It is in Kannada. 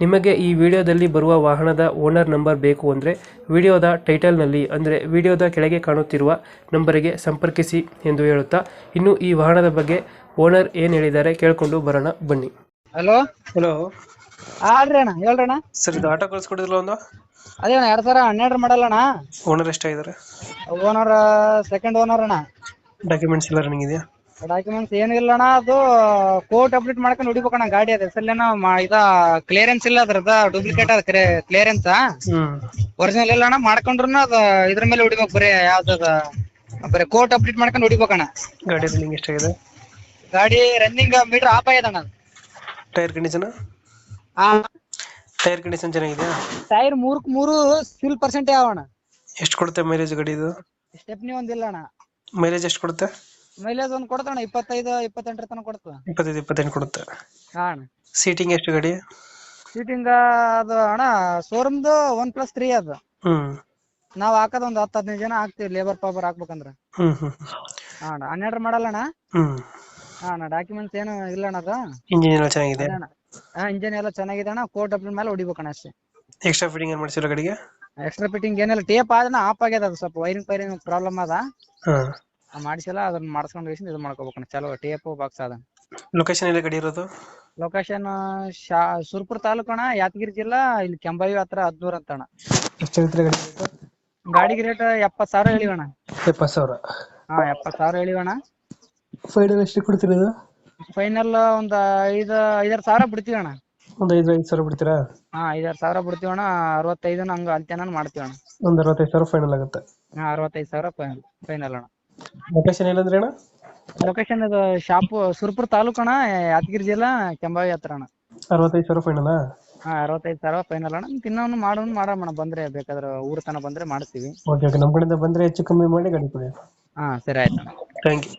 ನಿಮಗೆ ಈ ವಿಡಿಯೋದಲ್ಲಿ ಬರುವ ವಾಹನದ ಓನರ್ ನಂಬರ್ ಬೇಕು ಅಂದರೆ ವಿಡಿಯೋದ ಟೈಟಲ್ನಲ್ಲಿ ಅಂದರೆ ವಿಡಿಯೋದ ಕೆಳಗೆ ಕಾಣುತ್ತಿರುವ ನಂಬರಿಗೆ ಸಂಪರ್ಕಿಸಿ ಎಂದು ಹೇಳುತ್ತಾ ಇನ್ನು ಈ ವಾಹನದ ಬಗ್ಗೆ ಓನರ್ ಏನು ಹೇಳಿದ್ದಾರೆ ಕೇಳಿಕೊಂಡು ಬರೋಣ ಬನ್ನಿ. ಹಲೋ? ಹಲೋ. ಆಡ್ರಿ ಅಣ್ಣ ಹೇಳ್ರಿ ಅಣ್ಣ. ಸರ್ ಇದು ಆಟೋ ಕಳಿಸ್ಕೊಡಿದ್ರಲ್ಲ ಒಂದು? ಅದೇ ಅಣ್ಣ ಎರಡ್ ಸಾವಿರ ಹನ್ನೆರಡು ಮಾಡಲ್ಲ ಅಣ್ಣ. ಓನರ್ ಎಷ್ಟಾಗಿದ್ದಾರೆ? ಓನರ್ ಸೆಕೆಂಡ್ ಓನರ್ ಅಣ್ಣ. ಡಾಕ್ಯುಮೆಂಟ್ಸ್ ಎಲ್ಲ ರನ್ನಿಂಗ್ ಇದೆಯಾ? ಡಾಕ್ಯುಮೆಂಟ್ಸ್ ಏನಿಲ್ಲ ಅಣ್ಣ ಅದು ಕೋರ್ಟ್ ಅಪ್ಡೇಟ್ ಮಾಡ್ಕೊಂಡು ಹೊಡಿಬೇಕಣ್ಣ ಗಾಡಿ ಅದ. ಹೆಸರ್ಲೇನ ಇದ ಕ್ಲಿಯರೆನ್ಸ್ ಇಲ್ಲ ಅದ್ರದ ಡೂಪ್ಲಿಕೇಟ್ ಅದ ಕ್ಲಿಯರೆನ್ಸ್ ಒರಿಜಿನಲ್ ಇಲ್ಲ ಅಣ್ಣ ಮಾಡ್ಕೊಂಡ್ರು ಅದ ಇದ್ರ ಮೇಲೆ ಹೊಡಿಬೇಕು ಬರೀ ಯಾವ್ದದ ಬರೀ ಕೋರ್ಟ್ ಅಪ್ಡೇಟ್ ಮಾಡ್ಕೊಂಡು ಹೊಡಿಬೇಕಣ್ಣ ಗಾಡಿ ರನ್ನಿಂಗ್ ಎಷ್ಟಾಗಿದೆ? ಗಾಡಿ ರನ್ನಿಂಗ್ ಮೀಟರ್ ಆಫ್ ಆಗ್ಯದ ಅಣ್ಣ ಟೈರ್ ಕಂಡೀಷನ್ ಆ? ಟೈರ್ ಕಂಡೀಷನ್ ಚೆನ್ನಾಗಿದೆಯಾ? ಟೈರ್ ಮೂರಕ್ ಮೂರು ಸಿಲ್ ಪರ್ಸೆಂಟ್ ಆವಣ ಎಷ್ಟು ಕೊಡುತ್ತೆ ಮೈಲೇಜ್ ಗಾಡಿ ಇದು? ಸ್ಟೆಪ್ನಿ ಒಂದಿಲ್ಲ ಅಣ್ಣ. ಮೈಲೇಜ್ ಎಷ್ಟು ಕೊಡುತ್ತೆ? ಮೈಲೇಜ್ ಒಂದ್ ಕೊಡ್ತಣ್ಣ ಇಪ್ಪತ್ತೈದು ಇಪ್ಪತ್ತೆಂಟರ ತನಕ ಕೊಡ್ತದ. ಇಪ್ಪತ್ತೈದು ಇಪ್ಪತ್ತೆಂಟು ಕೊಡುತ್ತೆ. ಹಾ ಅಣ್ಣ. ಸೀಟಿಂಗ್ ಎಷ್ಟು ಗಡಿ? ಸೀಟಿಂಗ್ ಅದು ಅಣ್ಣ ಶೋರೂಮ್ದು ಒನ್ ಪ್ಲಸ್ ತ್ರೀ ಅದು. ಹ್ಞೂ ನಾವ್ ಹಾಕದ ಒಂದ್ ಹತ್ತು ಹದಿನೈದು ಜನ ಹಾಕ್ತಿವಿ ಲೇಬರ್ ಪಾಬರ್ ಹಾಕ್ಬೇಕಂದ್ರ. ಹ್ಞೂ ಹ್ಞೂ ಹಾ ಅಣ್ಣ ಹನ್ನೆರಡು ಮಾಡಲ್ಲ ಅಣ್ಣ? ಹ್ಞೂ ಹಾ ಅಣ್ಣ ಡಾಕ್ಯುಮೆಂಟ್ಸ್ ಏನು ಇಲ್ಲ ಅಣ್ಣ ಅದು. ಇಂಜಿನ್ ಎಲ್ಲ ಚೆನ್ನಾಗಿದೆ? ಅದೇ ಅಣ್ಣ. ಹಾ ಇಂಜಿನ್ ಎಲ್ಲ ಚೆನ್ನಾಗಿದೆ ಅಣ್ಣ ಕೋರ್ಟ್ ಅಪ್ಡೇಟ್ ಮೇಲೆ ಹೊಡಿಬೇಕಣ್ಣ ಅಷ್ಟೇ. ಎಕ್ಸ್ಟ್ರಾ ಫಿಟ್ಟಿಂಗ್ ಏನು ಮಾಡ್ಸಿರೋ ಗಾಡಿಗೆ? ಎಕ್ಸ್ಟ್ರಾ ಫಿಟ್ಟಿಂಗ್ ಏನಿಲ್ಲ ಟೇಪ್ ಆದ್ರೆ ಆಫ್ ಆಗ್ಯದ ಅದು ಸ್ವಲ್ಪ ವೈರಿಂಗ್ ಪೈರಿಂಗ್ ಪ್ರಾಬ್ಲಮ್ ಅದ. ಹಾಂ. ಮಾಡಿಸಿಲ್ಲ ಅದನ್ನ ಮಾಡಿಸ್ಕೊಂಡು ಹೋಗಿ ಇದು ಮಾಡ್ಕೋಬೇಕು ಚಲೋ ಟೇಪ್ ಬಾಕ್ಸ್ ಅದ. ಲೊಕೇಶನ್ ಎಲ್ಲ ಕಡೆ ಇರೋದು? ಲೊಕೇಶನ್ ಶಾ ಸುರ್ಪುರ್ ತಾಲೂಕು ಅಣ್ಣ ಯಾದಗಿರಿ ಜಿಲ್ಲಾ ಇಲ್ಲಿ ಕೆಂಬಾವಿ ಹತ್ರ ಹದ್ನೂರ್ ಅಂತ ಅಣ್ಣ. ಎಷ್ಟು ಹೇಳ್ತೀರಾ ಗಾಡಿ ಗಾಡಿಗೆ ರೇಟ್ ಎಪ್ಪತ್ ಸಾವಿರ ಹೇಳಿವಣ್ಣ. ಎಪ್ಪತ್ತು ಸಾವಿರ. ಹಾ ಎಪ್ಪತ್ ಸಾವಿರ ಹೇಳಿವಣ್ಣ. ಫೈನಲ್ ಎಷ್ಟು ಕೊಡ್ತೀರಾ ಫೈನಲ್ ಒಂದ್ ಐದ್ ಐದಾರು ಸಾವಿರ ಬಿಡ್ತೀವಿ ಅಣ್ಣ ಒಂದು ಐದು ಐದು ಸಾವಿರ ಬಿಡ್ತೀರಾ? ಹಾ ಐದಾರು ಸಾವಿರ ಬಿಡ್ತೀವಿ ಅಣ್ಣ ಅರವತ್ತೈದು ಹಂಗ ಅಂತ್ಯನ ಮಾಡ್ತೀವಿ ಅಣ್ಣ ಒಂದು ಅರವತ್ತೈದು ಸಾವಿರ ಫೈನಲ್ ಆಗುತ್ತೆ. ಹಾ ಅರವತ್ತೈದು ಸಾವಿರ ಫೈನಲ್ ಅಣ್ಣ. ಲೊಕೇಶನ್ ಏನಂದ್ರೆ ಅಣ್ಣ? ಲೊಕೇಶನ್ ಅದು ಶಾಪು ಸುರಪುರ ತಾಲೂಕು ಅಣ್ಣ ಯಾದಗಿರಿ ಜಿಲ್ಲಾ ಕೆಂಬಾವಿ ಹತ್ರ ಅಣ್ಣ. ಅರವತ್ತೈದು ಸಾವಿರ ಫೈನಲ್ ಹಾ ಅರವತ್ತೈದು ಸಾವಿರ ಫೈನಲ್ ಅಣ್ಣ. ತಿನ್ನೋನು ಮಾಡೋನು ಮಾಡೋಣ ಅಣ್ಣ ಬಂದ್ರೆ ಬೇಕಾದ್ರೆ ಊರ ತನ ಬಂದ್ರೆ ಮಾಡ್ತೀವಿ. ಓಕೆ ಓಕೆ ನಮ್ಮ ಕಡೆಯಿಂದ ಬಂದ್ರೆ ಹೆಚ್ಚು ಕಮ್ಮಿ ಮಾಡಿ ಗಾಡಿ ಕೊಡಿ. ಹಾ ಸರಿ ಆಯ್ತು ಅಣ್ಣ. Thank you